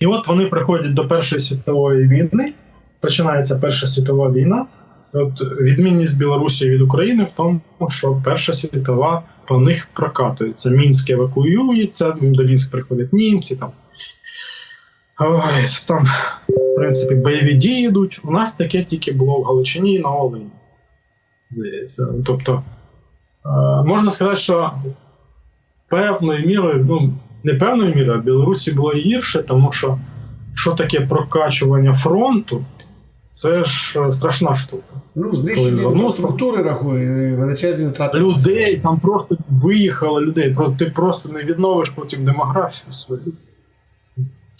І от вони приходять до Першої світової війни, починається Перша світова війна. От відмінність Білорусі від України в тому, що Перша світова по них прокатується. Мінськ евакуюється, до Мінськ приходять німці. Там. Ой, там, в принципі, бойові дії йдуть. У нас таке тільки було в Галичині і на. Здається. Тобто, е, можна сказати, що певною мірою, ну, не певною мірою, а в Білорусі було гірше, тому що що таке прокачування фронту, це ж е, страшна штука. Ну, знищення інфраструктури рахує, величезні втрати. Людей там просто виїхало людей. Ти просто не відновиш потім демографію свою.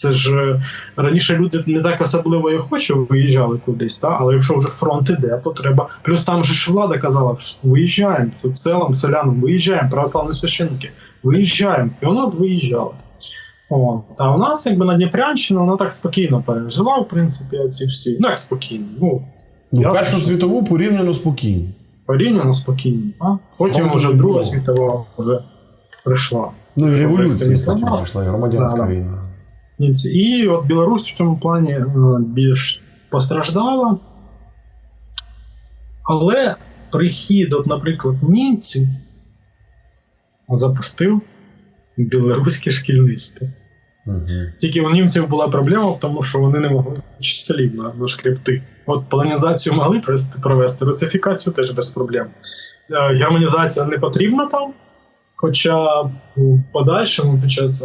Це ж е, раніше люди не так особливо і охоче виїжджали кудись, та? але якщо вже фронт іде, то треба. Плюс там же ж влада казала, що виїжджаємо в селам, селянам, виїжджаємо, православні священники, виїжджаємо. І воно от виїжджало. О, а у нас, якби на Дніпрянщина, вона так спокійно пережила, в принципі, ці всі. Ну, як спокійно. Ну, Ну, Ясно, Першу світову порівняно спокійно. порівняно спокійно. А? Потім вже Друга світова вже прийшла. Ну і революція пішла, і громадянська да. війна. Німці. І от Білорусь в цьому плані е, більш постраждала. Але прихід, от, наприклад, німців запустив білоруське шкільництво. Угу. Тільки у німців була проблема в тому, що вони не могли вчителів на, на шкрипти. От полонізацію могли провести, русифікацію теж без проблем. Е, Германізація не потрібна там, хоча в подальшому під час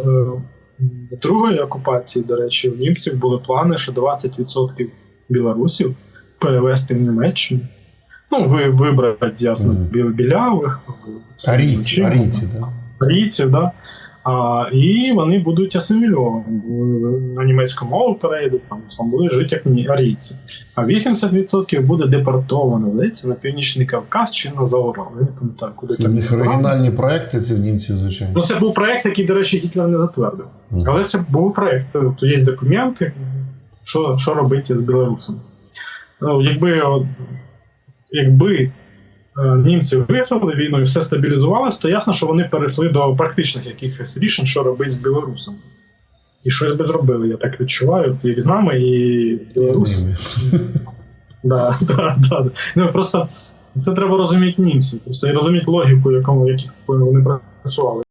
другої окупації, до речі, в німців були плани, що 20% білорусів перевести в Німеччину. Ну, ви вибрати, ясно, білявих, Арійці, Чим? арійці, так. арійців, да? А, і вони будуть асимільовані. На німецьку мову перейдуть, там, там будуть жити як арійці. А 80% буде депортовано, здається, на Північний Кавказ чи на Заурал. Я не пам'ятаю, куди У них оригінальні проекти, це в німців, звичайно. Ну, це був проект, який, до речі, Гітлер не затвердив. Мгм. Але це був проект. Тут є документи, що, що робити з білорусами. Ну, якби, якби е, німці виграли війну і все стабілізувалося, то ясно, що вони перейшли до практичних якихось рішень, що робити з білорусами. І щось би зробили, я так відчуваю, як з нами, і білоруси. Да, да, да. Ну, просто це треба розуміти німців, просто і розуміти логіку, якому, яких вони працювали.